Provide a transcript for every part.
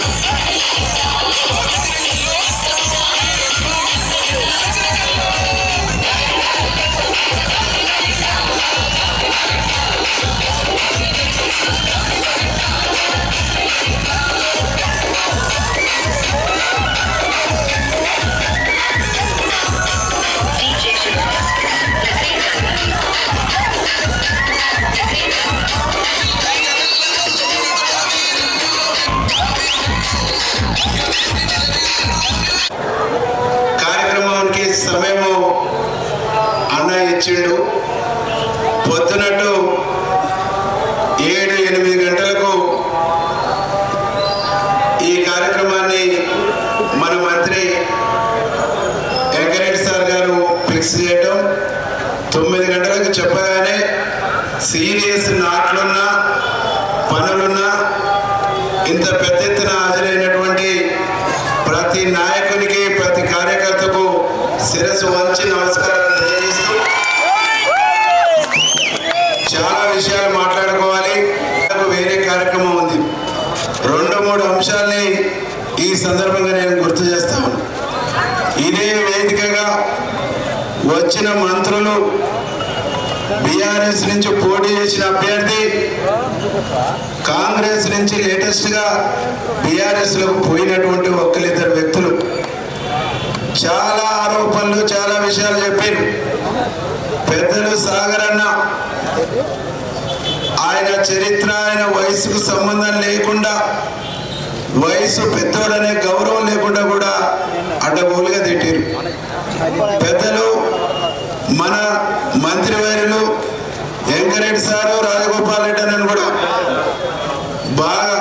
Yeah. Fix చేయటం. తొమ్మిది గంటలకు చెప్పగానే సీరియస్ నాట్లున్నా పనులున్నా ఇంత పెద్ద బీఆర్ఎస్ నుంచి పోటీ చేసిన అభ్యర్థి కాంగ్రెస్ నుంచి లేటెస్ట్గా బీఆర్ఎస్లో పోయినటువంటి ఒక్కరిద్దరు వ్యక్తులు చాలా ఆరోపణలు చాలా విషయాలు చెప్పారు. పెద్దలు సాగరన్న ఆయన చరిత్ర ఆయన వయసుకు సంబంధం లేకుండా వయసు పెద్దోడనే గౌరవం లేకుండా కూడా అడ్డగోలుగా తిట్టారు. పెద్దలు మన మంత్రివర్యులు వెంకరెడ్డి సారు రాజగోపాల్ రెడ్డి అని కూడా బాగా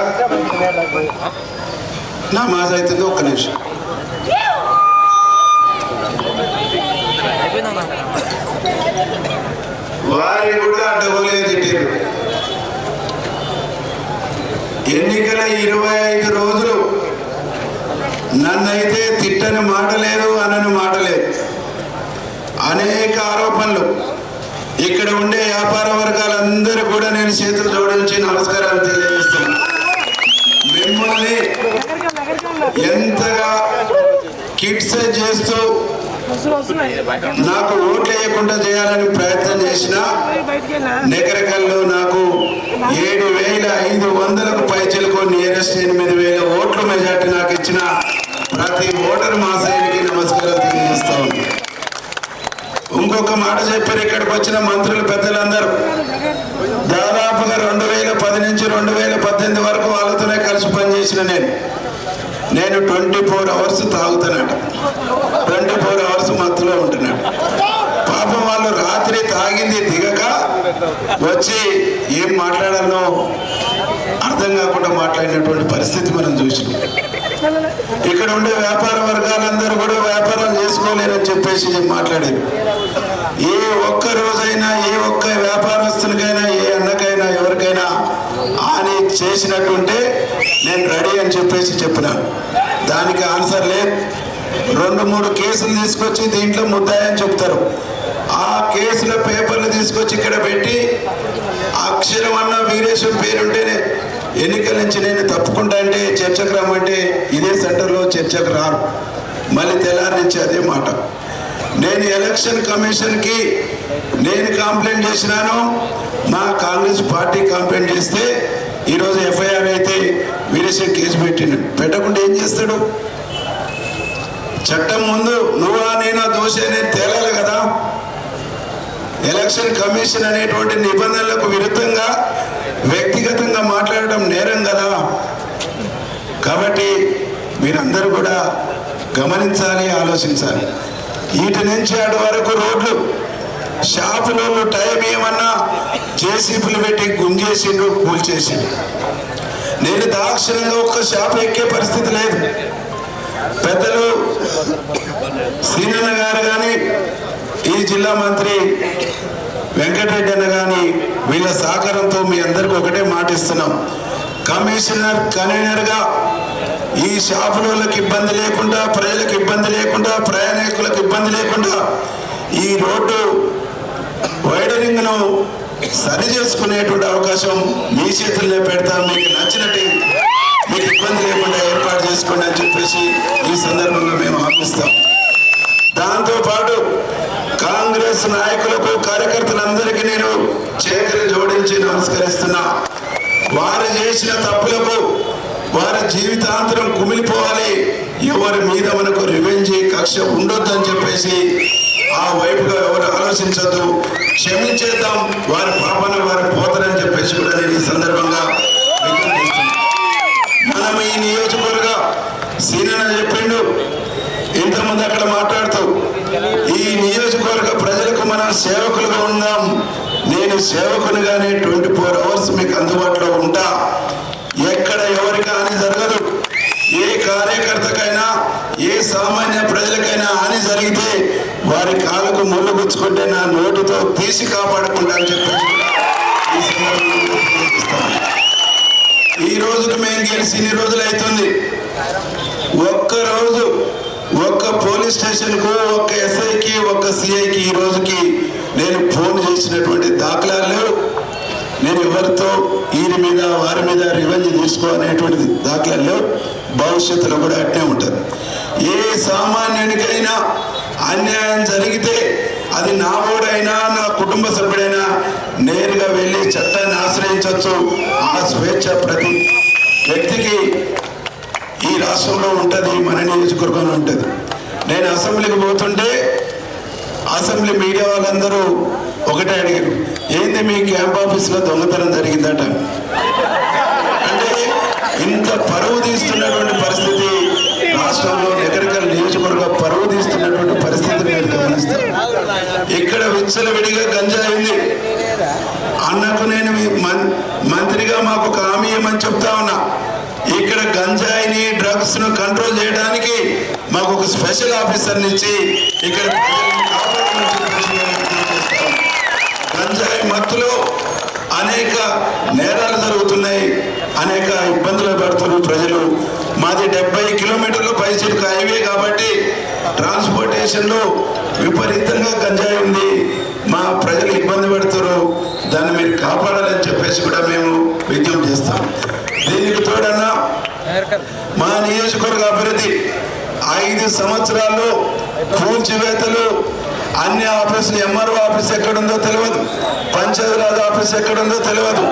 నా మాట అవుతుంది ఒక్క నిమిషం. వారిని కూడా అడ్డగోలే తిట్టారు ఎన్నికల ఇరవై ఐదు రోజులు నన్నైతే తిట్టని మాట లేదు అనని మాట లేదు. అనేక ఆరోపణలు. ఇక్కడ ఉండే వ్యాపార వర్గాలందరూ కూడా నేను చేతులు జోడించి నమస్కారాలు తెలియజేస్తున్నాను. మిమ్మల్ని ఎంతగా కిట్స్ చేస్తూ నాకు ఓట్లు వేయకుండా చేయాలని ప్రయత్నం చేసిన నెకరకల్లో నాకు ఏడు వేల ఐదు వందలకు పైచలకు నియరెస్ట్ ఎనిమిది వేల ఓట్ల మెజార్టీ నాకు ఇచ్చిన ప్రతి ఓటర్ మా సైడ్కి ఇంకొక మాట చెప్పారు ఇక్కడికి వచ్చిన మంత్రులు పెద్దలందరూ. దాదాపుగా రెండు వేల పది నుంచి రెండు వేల పద్దెనిమిది వరకు వాళ్ళతోనే కలిసి పనిచేసిన నేను. నేను ట్వంటీ ఫోర్ అవర్స్ తాగుతున్నాడు ట్వంటీ ఫోర్ అవర్స్ మత్తులో ఉంటున్నాడు పాపం వాళ్ళు రాత్రి తాగింది దిగక వచ్చి ఏం మాట్లాడాలో అర్థం కాకుండా మాట్లాడినటువంటి పరిస్థితి మనం చూసినాం. ఇక్కడ ఉండే వ్యాపార వర్గాలందరూ కూడా వ్యాపారాలు చేసుకోలేరని చెప్పేసి మాట్లాడారు ఏ ఒక్క రోజైనా ఏ ఒక్క వ్యాపారస్తునికైనా ఏ అన్నకైనా ఎవరికైనా హాని చేసినట్టుంటే నేను రెడీ అని చెప్పేసి చెప్పిన. దానికి ఆన్సర్ లేదు. రెండు మూడు కేసులు తీసుకొచ్చి దీంట్లో ముద్దాయని చెప్తారు. ఆ కేసుల పేపర్లు తీసుకొచ్చి ఇక్కడ పెట్టి అక్షరం అన్న వీరేశం పేరుంటేనే ఎన్నికల నుంచి నేను తప్పుకుంటా అంటే చర్చకు రమ్మంటే ఇదే సెంటర్లో చర్చకు రాను. మళ్ళీ తెల్లారి నుంచి అదే మాట. నేను ఎలక్షన్ కమిషన్కి నేను కంప్లైంట్ చేసినాను. మా కాంగ్రెస్ పార్టీ కంప్లైంట్ చేస్తే ఈరోజు ఎఫ్ఐఆర్ అయితే వీరేశం కేసు పెట్టిండు. పెట్టకుండా ఏం చేస్తాడు? చట్టం ముందు నువ్వా నేనా దోషి అనేది తేలాలి కదా. ఎలక్షన్ కమిషన్ అనేటువంటి నిబంధనలకు విరుద్ధంగా వ్యక్తిగతంగా మాట్లాడటం నేరం కదా. కాబట్టి మీరందరూ కూడా గమనించాలి ఆలోచించాలి. వీటి నుంచి అటు వరకు రోడ్లు. షాపులో టైం ఏమన్నా జేసీబీలు పెట్టి గుంజేసిండ్రు కూల్చేసిండ్రు. నేను దాక్షిణంగా ఒక్క షాప్ ఎక్కే పరిస్థితి లేదు. పెద్దలు శ్రీనన్న గారు కానీ ఈ జిల్లా మంత్రి వెంకటరెడ్డి అన్న కానీ వీళ్ళ సహకారంతో మీ అందరికీ ఒకటే మాటిస్తున్నాం. కమిషనర్ కన్వీనర్గా ఈ షాపులకు ఇబ్బంది లేకుండా ప్రజలకు ఇబ్బంది లేకుండా ప్రయాణికులకు ఇబ్బంది లేకుండా ఈ రోడ్డు వైడరింగ్ను సరి చేసుకునేటువంటి అవకాశం మీ చేతుల్లో పెడతాం మీకు నచ్చినట్టు మీకు ఇబ్బంది లేకుండా ఏర్పాటు చేసుకోండి అని చెప్పేసి ఈ సందర్భంగా మేము ఆపిస్తాం దాంతో పాటు కాంగ్రెస్ నాయకులకు కార్యకర్తలందరికీ నేను చేతులు జోడించి నమస్కరిస్తున్నా. వారు చేసిన తప్పులకు వారి జీవితాంతరం కుమిలిపోవాలి. ఎవరి మీద మనకు రివెంజ్ కక్ష ఉండొద్దని చెప్పేసి ఆ వైపుగా ఎవరు ఆలోచించద్దు. క్షమించేద్దాం. వారి పాపన వారు పోతారని చెప్పేసి కూడా నేను ఈ సందర్భంగా మనం ఈ నియోజకవర్గ సీనియర్ చెప్పిండు. ఇంతమంది అక్కడ మాట్లాడుతూ ఈ నియోజకవర్గ ప్రజలకు మనం సేవకులుగా ఉందాం నేను సేవకునిగానే ట్వంటీ ఫోర్ అవర్స్ మీకు అందుబాటులో ఉంటా. ఎక్కడ ఎవరికి హాని జరగదు. ఏ కార్యకర్తకైనా ఏ సామాన్య ప్రజలకైనా హాని జరిగితే వారి కాలకు ముళ్ళు పుచ్చుకుంటే నా నోటితో తీసి కాపాడుకుంటా అని చెప్పేసి ఈ రోజుకి మేము గెలిచి ఇన్ని రోజులు అవుతుంది ఒక్క రోజు ఒక్క పోలీస్ స్టేషన్కు ఒక్క ఎస్ఐకి ఒక్క సిఐకి ఈ రోజుకి వీరి మీద వారి మీద రివెంజ్ తీసుకోవాలనేటువంటిది దాఖలాలు భవిష్యత్తులో కూడా అట్నే ఉంటుంది. ఏ సామాన్యునికైనా అన్యాయం జరిగితే అది నా ఓడైనా నా కుటుంబ సభ్యుడైనా నేరుగా వెళ్ళి చట్టాన్ని ఆశ్రయించవచ్చు ఆ స్వేచ్ఛ ప్రతి వ్యక్తికి ఈ రాష్ట్రంలో ఉంటుంది మన నియోజకవర్గంలో ఉంటుంది. నేను అసెంబ్లీకి పోతుంటే అసెంబ్లీ మీడియా వాళ్ళందరూ ఒకటే అడిగారు ఏంది మీ క్యాంప్ ఆఫీస్లో దొంగతనం జరిగిందట? ఇంత పరువు తీస్తున్నటువంటి పరిస్థితి రాష్ట్రంలో ఎక్కడికల్ నియోజకవర్గ పరువు తీస్తున్నటువంటి పరిస్థితిని మీరు గమనిస్తారు ఇక్కడ విచ్చలవిడిగా గంజాయి ఉంది అన్నకు నేను మీ మం- మంత్రిగా మాకు ఒక హామీ ఇవ్వమని చెప్తా ఉన్నా. ఇక్కడ గంజాయిని డ్రగ్స్ను కంట్రోల్ చేయడానికి మాకు ఒక స్పెషల్ ఆఫీసర్ని ఇచ్చి ఇక్కడ గంజాయి మత్తులో అనేక నేరాలు జరుగుతున్నాయి అనేక ఇబ్బందులు పడుతున్నారు ప్రజలు. మాది డెబ్బై కిలోమీటర్లు పైసలకు హైవే కాబట్టి ట్రాన్స్పోర్టేషన్లో విపరీతంగా గంజాయి ఉంది. మా ప్రజలు ఇబ్బంది పెడుతున్నారు. దాన్ని మీరు కాపాడాలని చెప్పేసి కూడా మేము విజ్ఞప్తి చేస్తాం. దీనికి తోడన్నా మా నియోజకవర్గ అభివృద్ధి ఐదు సంవత్సరాల్లో కూల్చివేతలు అన్ని ఆఫీసులు ఎంఆర్ఓ ఆఫీస్ ఎక్కడుందో తెలియదు పంచాయతీరాజ్ ఆఫీస్ ఎక్కడుందో తెలియదు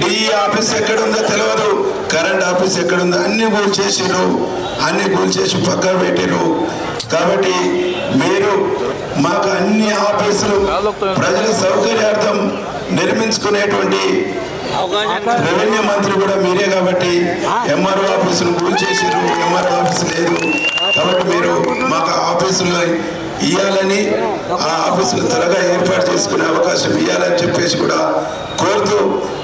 డిఈ ఆఫీస్ ఎక్కడుందో తెలియదు కరెంట్ ఆఫీస్ ఎక్కడుందో అన్ని కూల్చేసిరు అన్ని కూల్చేసి పక్క పెట్టిరు కాబట్టి మీరు మాకు అన్ని ఆఫీసులు ప్రజల సౌకర్యార్థం నిర్మించుకునేటువంటి రెవెన్యూ మంత్రి కూడా మీరే కాబట్టి ఎంఆర్ఓ ఆఫీసును కూల్చేసారు ఎంఆర్ఓ ఆఫీస్ లేదు. కాబట్టి మీరు మాకు ఆఫీసులు ఇవ్వాలని ఆ ఆఫీసులు త్వరగా ఏర్పాటు చేసుకునే అవకాశం ఇవ్వాలని చెప్పేసి కూడా కోరుతూ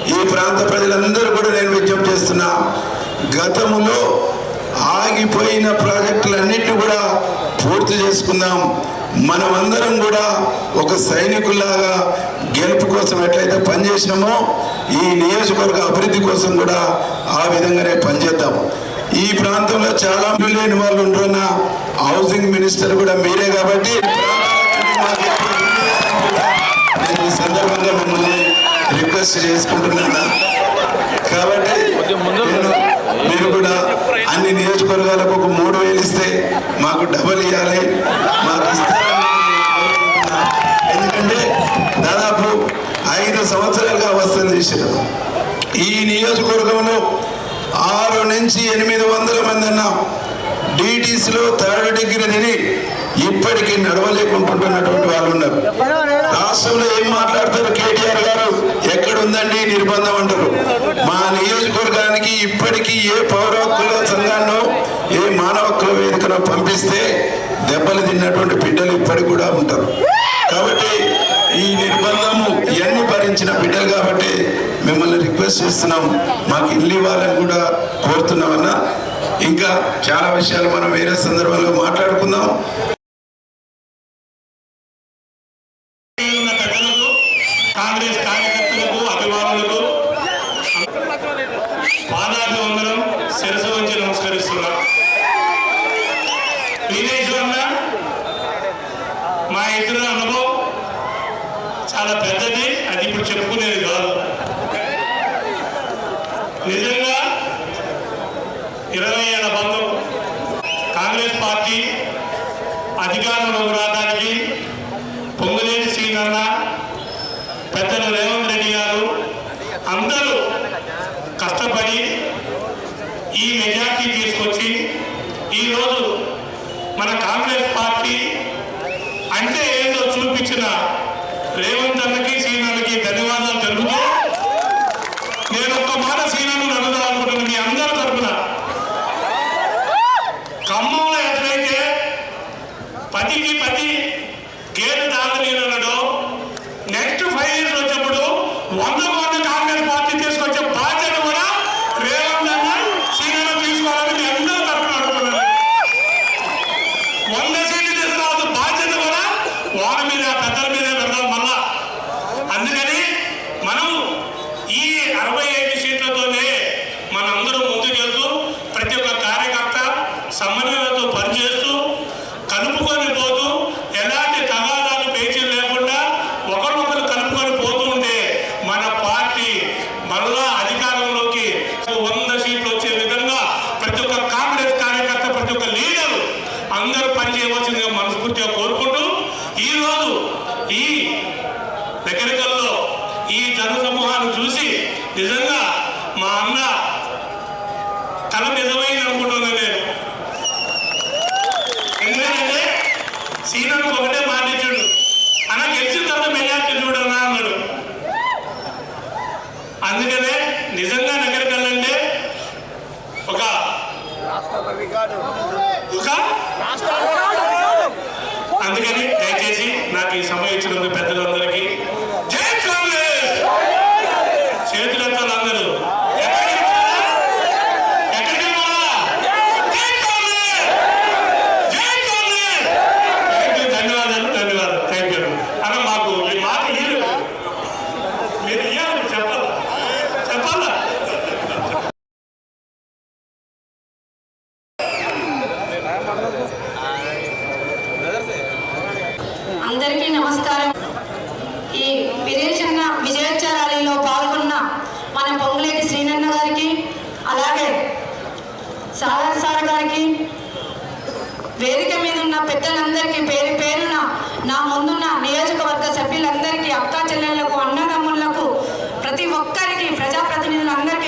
ఈ ప్రాంత ప్రజలందరూ కూడా నేను విజ్ఞప్తి చేస్తున్నా. గతములో ఆగిపోయిన ప్రాజెక్టులన్నింటినీ కూడా పూర్తి చేసుకుందాం. మనమందరం కూడా ఒక సైనికుల్లాగా గెలుపు కోసం ఎట్లయితే పనిచేసినామో ఈ నియోజకవర్గ అభివృద్ధి కోసం కూడా ఆ విధంగానే పనిచేద్దాం. ఈ ప్రాంతంలో చాలా లేని వాళ్ళు ఉంటున్న హౌసింగ్ మినిస్టర్ కూడా మీరే కాబట్టి ఈ సందర్భంగా మిమ్మల్ని రిక్వెస్ట్ చేసుకుంటున్నాను. కాబట్టి మీరు కూడా అన్ని నియోజకవర్గాలకు ఒక మూడు వేలు ఇస్తే మాకు డబల్ ఇవ్వాలి. మాకు. ఎందుకంటే దాదాపు ఐదు సంవత్సరాలుగా అవస్థలు చేసినాం ఈ నియోజకవర్గంలో ఆరు నుంచి ఎనిమిది వందల మంది అన్నాం. డిటీసీలో థర్డ్ డిగ్రీ తిని ఇప్పటికీ నడవలేకుంటుంటున్నటువంటి వాళ్ళు ఉన్నారు. రాష్ట్రంలో ఏం మాట్లాడతారు కేటీఆర్ గారు? ఎక్కడుందండి? నిర్బంధం అంటారు. మా నియోజకవర్గానికి ఇప్పటికీ ఏ పౌర హక్కుల సంఘాన్నో ఏ మానవ హక్కుల వేదికను పంపిస్తే దెబ్బలు తిన్నటువంటి బిడ్డలు ఇప్పటికి కూడా ఉంటారు. కాబట్టి ఈ నిర్బంధము ఎన్ని భరించిన బిడ్డలు కాబట్టి మిమ్మల్ని రిక్వెస్ట్ చేస్తున్నాం. మాకు ఇల్లు ఇవ్వాలని కూడా కోరుతున్నామన్నా ఇంకా చాలా విషయాలు మనం వేరే సందర్భంలో మాట్లాడుకుందాం. ఉన్న పెద్దలకు కాంగ్రెస్ కార్యకర్తలకు అభిమానులకు పాదాభివందనం శిరసు వంచి నమస్కరిస్తున్నా. వినేశ్వరన్న మా ఇద్దరు అనుభవం చాలా పెద్దది అది ఇప్పుడు చెప్పుకునేది కాదు. నిజంగా ఇరవై ఏళ్ళ బంధం కాంగ్రెస్ పార్టీ అధికారంలోకి రావడానికి పొంగులేటి శ్రీనన్న పెద్దలు రేవంత్ రెడ్డి గారు అందరూ కష్టపడి ఈ మెజార్టీ తీసుకొచ్చి ఈరోజు మన కాంగ్రెస్ పార్టీ అంటే ఏందో చూపించిన రేవంత్ అన్నకి శ్రీనన్నకి ధన్యవాదాలు తెలుపుతూ నేను ఒక్క మాట శ్రీనన్ను అడుగుదాం అనుకుంటున్నాను మీ అందరి తరఫున ఖమ్మంలో ఎట్లయితే పదికి పది గేటు దాగలేనన్నాడు నెక్స్ట్ ఫైవ్ ఇయర్స్ వచ్చినప్పుడు వంద కోట్ల కాంగ్రెస్ పార్టీ తీసుకొచ్చే బాధ్యత కూడా రేవంత్ అన్న సీనియర్ తీసుకోవాలని మీ అందరూ తరఫున అడుగుతున్నాను వంద సీట్లు తీసుకురావాల్సిన బాధ్యత కూడా వాళ్ళ మీద పెద్దల మీద పెడదాం మళ్ళా అందుకని మనం ఈ అరవై ఐదు సీట్లతోనే మనందరం ముందుకెళ్తూ ప్రతి ఒక్క కార్యకర్త సమన్వయంతో పనిచేస్తూ కలుపుకొని పోతూ కళ నిజమైంది అనుకుంటున్నాను నేను ఎందుకంటే సీనకు ఒకటే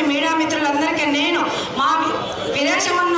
మీడియా మిత్రులందరికీ నేను మా విదేశమన్న